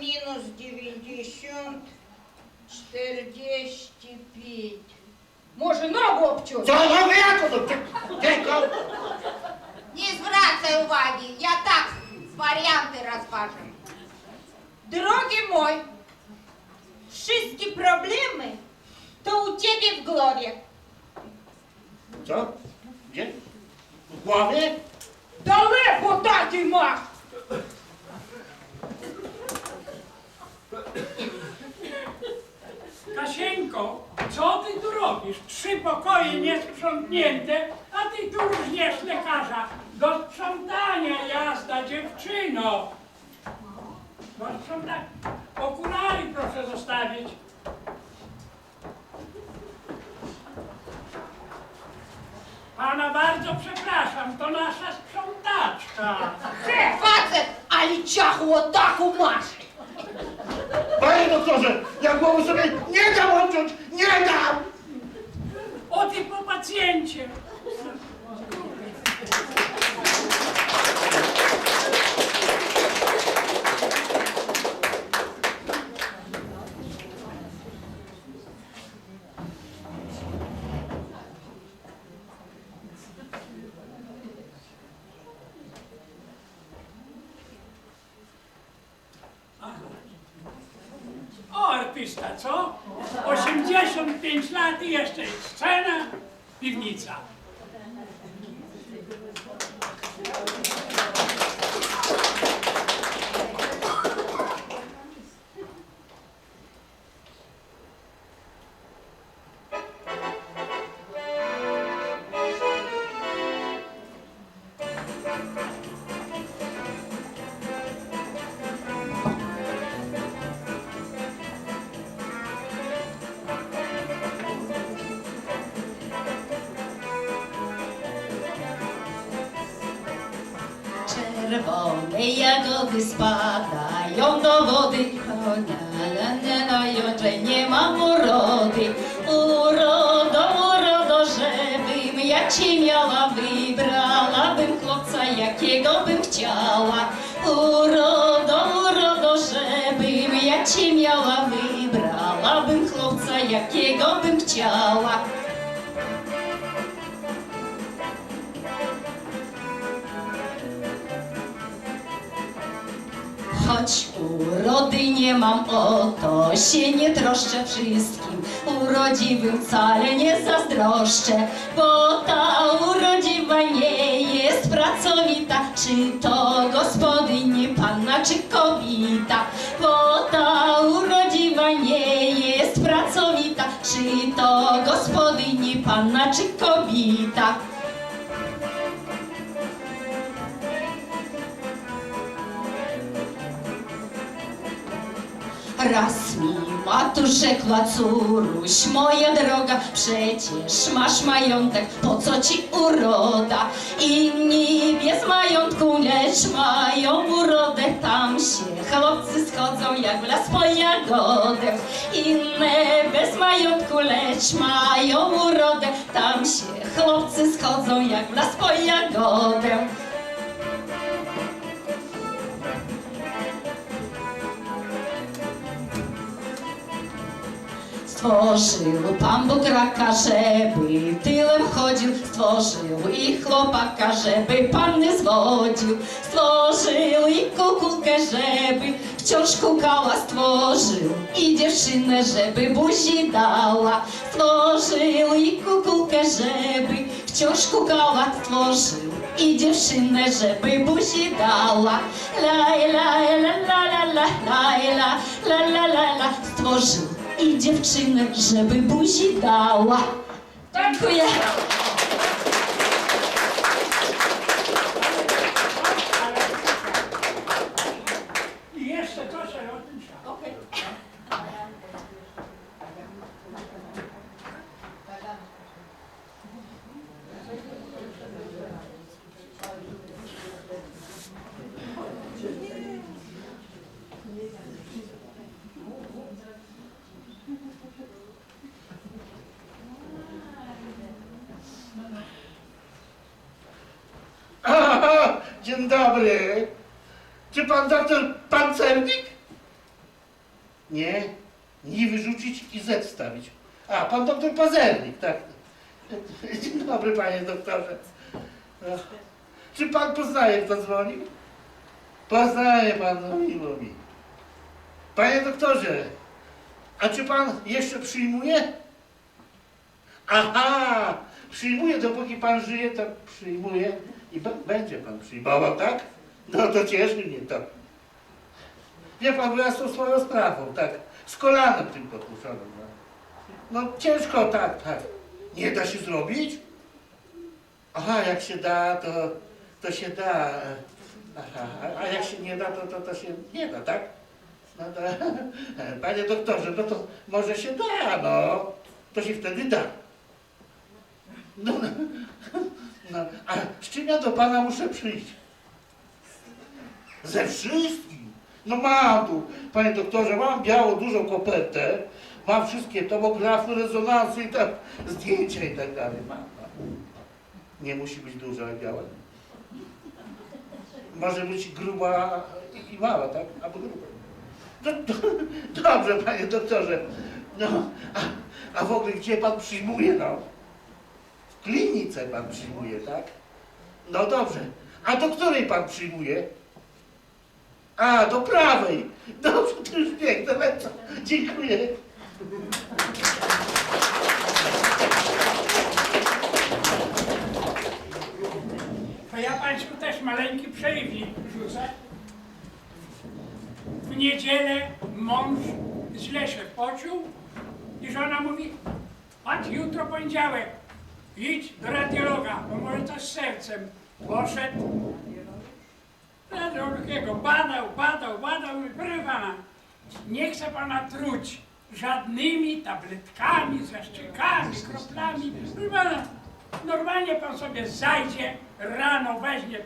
минус 90, 45. Може, ногу обчути? Цього викусу! Не зврацай уваги, я так варіанти розважу. Дорогі мой, всі проблеми то у тебе в голові. Що? Де? В голові? Далеко, таті, мах! Kasieńko, co ty tu robisz? Trzy pokoje niesprzątnięte, a ty tu różniesz lekarza. Do sprzątania jazda, dziewczyno. Do sprzątania. Okulary proszę zostawić. Pana bardzo przepraszam, to nasza sprzątaczka. Ty, facet, ale ciachu taku masz. Panie doktorze, ja głowy sobie nie dam odciąć! Nie dam! O ty po pacjencie. O, artysta, co? 85 lat i jeszcze scena, piwnica. Jagody spadają do wody, nalają, że nie mam urody. Urodo, urodo, żebym ja cię miała, wybrałabym chłopca, jakiego bym chciała. Urodo, urodo, żebym ja cię miała, wybrałabym chłopca, jakiego bym chciała. Choć urody nie mam, o to się nie troszczę wszystkim. Urodziwym wcale nie zazdroszczę, bo ta urodziwa nie jest pracowita. Czy to gospodyni, panna czy kobita? Bo ta urodziwa nie jest pracowita. Czy to gospodyni, panna czy kobita? Raz mi córuś moja droga, przecież masz majątek, po co ci uroda? Inni bez majątku, lecz mają urodę, tam się chłopcy schodzą jak w las po jagodę. Inne bez majątku, lecz mają urodę, tam się chłopcy schodzą jak w las po Стошилу пан каже, би тилем ходів, стошилу і хлопа каже, би пан не зводів, стошилу і кукул каже, би в чоршку кала стошилу, і дівчина жеби бужі дала, стошилу і кукул каже, би в чоршку кала стошилу, і дівчина жеби бужі дала, ля ля ля ля ля ля ля ля ля ля ля ля ля ля i dziewczynę, żeby buzi dała. Dziękuję. Dzień dobry. Czy pan doktor pancernik? Nie, nie wyrzucić i Z wstawić. A, pan doktor Pazernik, tak. Dzień dobry, panie doktorze. No. Czy pan poznaje, kto dzwonił? Poznaje pan, no miło mi. Panie doktorze, a czy pan jeszcze przyjmuje? Aha, przyjmuje, dopóki pan żyje, to przyjmuje i będzie pan przyjmował, tak? No to cieszy mnie to. Wie pan, bo ja z tą swoją sprawą, tak, z kolanem tym pokuszonym. No. no ciężko, tak, tak. Nie da się zrobić? Aha, jak się da, to, to się da. Aha, a jak się nie da, to, to, to się nie da, tak? No to, panie doktorze, no to może się da, no. To się wtedy da. No, no, no, a z czym ja do pana muszę przyjść? Ze wszystkim. No mam tu, panie doktorze, mam białą, dużą kopertę, mam wszystkie tomografy, rezonansy i tak, zdjęcia i tak dalej. Mam. Nie musi być duża, ale biała. Może być gruba i, i mała, tak? Albo gruba. No, do, dobrze, panie doktorze. No, a, a w ogóle gdzie pan przyjmuje, no? Klinice pan przyjmuje, tak? No dobrze. A do której pan przyjmuje? A, do prawej. Dobrze, to już biegnę, lecę. Dziękuję. To ja Państwu też maleńki przejwnik rzucę. W niedzielę mąż źle się poczuł i żona mówi, chodź jutro poniedziałek, idź do radiologa, bo może to z sercem. Poszedł, radiologiego badał, badał, badał i proszę pana, nie chcę pana truć żadnymi tabletkami, zaszczykami, kroplami. Proszę pana, normalnie pan sobie zajdzie, rano weźmie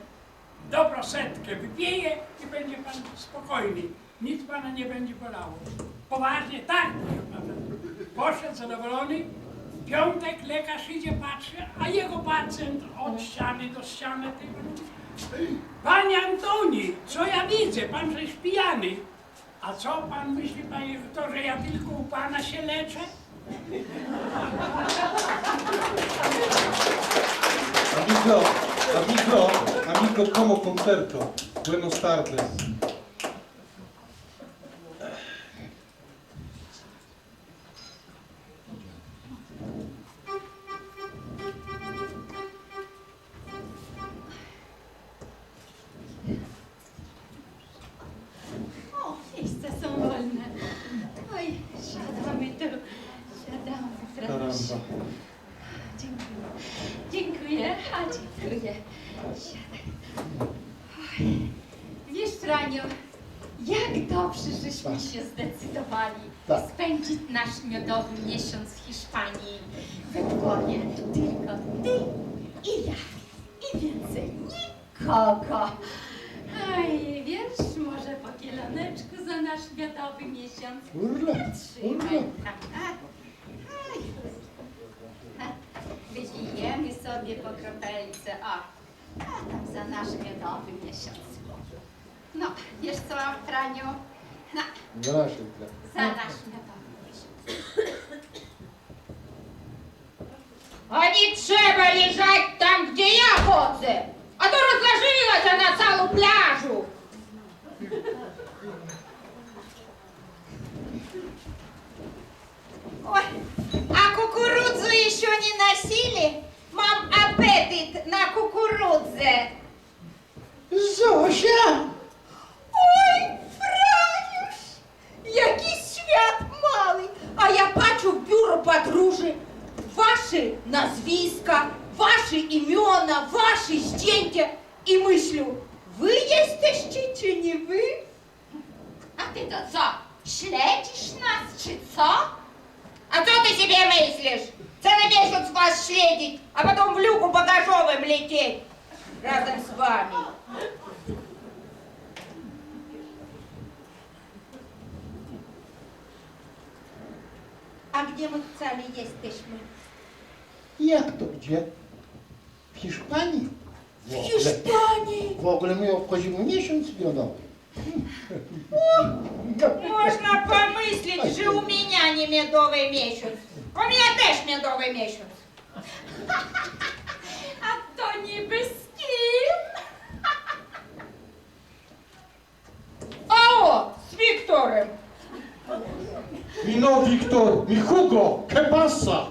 dobrą setkę, wypije i będzie pan spokojny. Nic pana nie będzie bolało. Poważnie, tak, proszę pana. Poszedł zadowolony. Piątek lekarz idzie, patrzy, a jego pacjent od ściany do ściany mówi, Panie Antoni, co ja widzę? Pan żeś pijany. A co pan myśli, panie doktorze, ja tylko u pana się leczę? Amico, amico, amico como concerto. Buenos tardes. Wiesz, Franiu, jak dobrze, żeśmy się zdecydowali Tak. spędzić nasz miodowy miesiąc w Hiszpanii. We dwoje tylko ty i ja. I więcej nikogo. Oj, wiesz, może po kieloneczku za nasz miodowy miesiąc. Urle, Trzymaj. A, a. naszym miodowym miesiącu. Ну, wiesz co, Franiu? Na, За наш chlebem. za nasz. А не треба лежать там, где я хочу, а то разложилась она целую пляжу. Ой, а кукурузу еще не носили? Мам аппетит на кукурузе. Zosia! Ой, Франюш, який свят малий. А я бачу в бюро подружи ваши назвиска, ваши імена, ваші здєнтя. І мислю, ви єстеще чи не ви? A ty to co? Śledzisz nas, czy co? А що ти себе мислиш? Це на місяць вас следить, а потом в люку багажовим лететь разом з вами. А где мы wcale jesteśmy? Jak to gdzie? W Hiszpanii? W W ogóle, Hiszpanii! w ogóle my obchodzimy miesiąc miodowy. Помислити, мыслить же у меня не медовый месяц. У меня też медовый месяц. A to niby z kim? А о, с Виктором. Mi no Wiktor, mi Hugo, kebasa!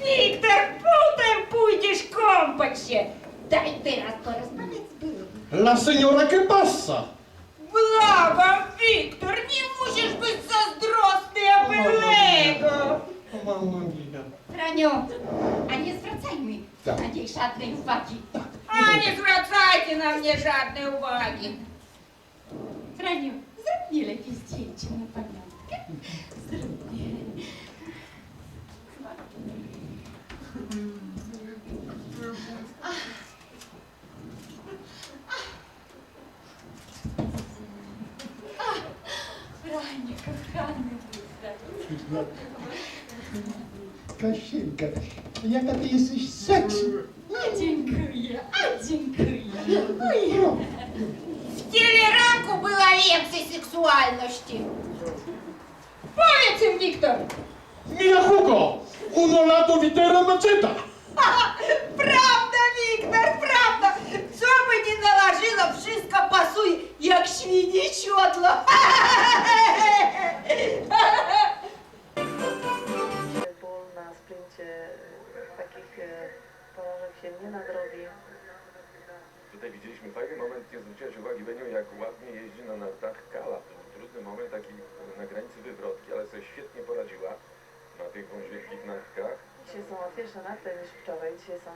Віктор, потерпуйтесь компаче! Дайте раз корреспондент был. La signora kebasa! Благо, Віктор, не мусиш бути заздросний апелего! Mamma mia. Франю, а не зврацай мы, Да. надеюсь, жадные уваги. А не звертайте на мне жадної уваги. Франю, зроби лепі з дівчиною панянку. Матінка, я ти єси сексі. Матінкує, а дінкує. Ой. В тілі раку була лекція сексуальності. Пам'ятаєм, Віктор. Мія Хуго, уно лато вітера мачета. Правда, Віктор, правда. Що би не наложила, все пасує, як швіні чотло. Niż wczoraj. Dzisiaj są